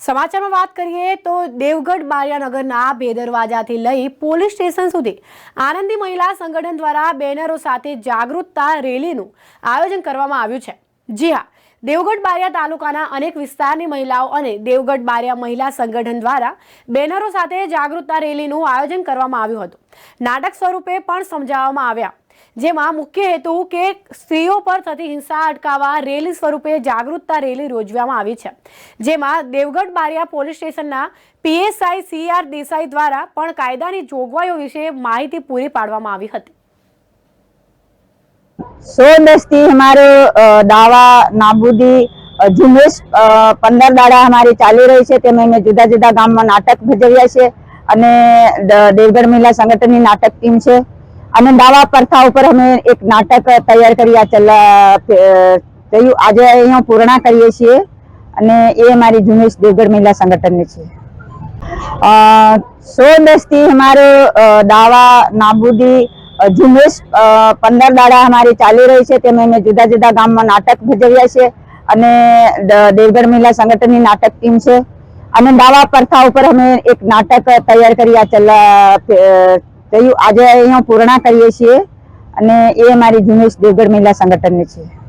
સમાચારમાં વાત કરીએ તો દેવગઢ બારિયાનગરના બે દરવાજાથી લઈ પોલીસ સ્ટેશન સુધી આનંદી મહિલા સંગઠન દ્વારા બેનરો સાથે જાગૃતતા રેલીનું આયોજન કરવામાં આવ્યું છે. જી હા, દેવગઢ બારિયા તાલુકાના અનેક વિસ્તારની મહિલાઓ અને દેવગઢ બારિયા મહિલા સંગઠન દ્વારા બેનરો સાથે જાગૃતતા રેલીનું આયોજન કરવામાં આવ્યું હતું. નાટક સ્વરૂપે પણ સમજાવવામાં આવ્યા. જેમાં મુખ્ય હેતુ કે સ્ત્રીઓ પર થતી હિંસા અટકાવવા, રેલી સ્વરૂપે જાગૃતતા રેલી યોજવામાં આવી છે. જેમાં દેવગઢ બારિયા પોલીસ સ્ટેશનના પીએસઆઈ સીઆર દેસાઈ દ્વારા પણ કાયદાની જોગવાઈઓ વિશે માહિતી પૂરી પાડવામાં આવી હતી. સો દસથી અમારો દાવા, નાબૂદી ઝુંબેશ પંદર દાડા અમારી ચાલી રહી છે. તેમાં અમે જુદા જુદા ગામમાં નાટક ભજવ્યા છે અને દેવગઢ મહિલા સંગઠનની નાટક ટીમ છે. અને દાવા પ્રથા ઉપર અમે એક નાટક તૈયાર કરી, આ થયું આજે અહીંયા પૂર્ણા કરીએ છીએ અને એ અમારી ઝુંબેશ દેવગઢ મહિલા સંગઠનની છે. સો દસથી અમારો દાવા, નાબૂદી ઝુંબેશ પંદર દાડા અમારી ચાલી રહી છે. તેમાં અમે જુદા જુદા ગામમાં નાટક ભજવ્યા છે અને દેવગઢ મહિલા સંગઠનની નાટક ટીમ છે. અને દાવા પ્રથા ઉપર અમે એક નાટક તૈયાર કરી, આ ચલા આજે અહીંયા પૂર્ણા કરીએ છીએ અને એ અમારી ઝુંબેશ દેવગઢ મહિલા સંગઠનની છે.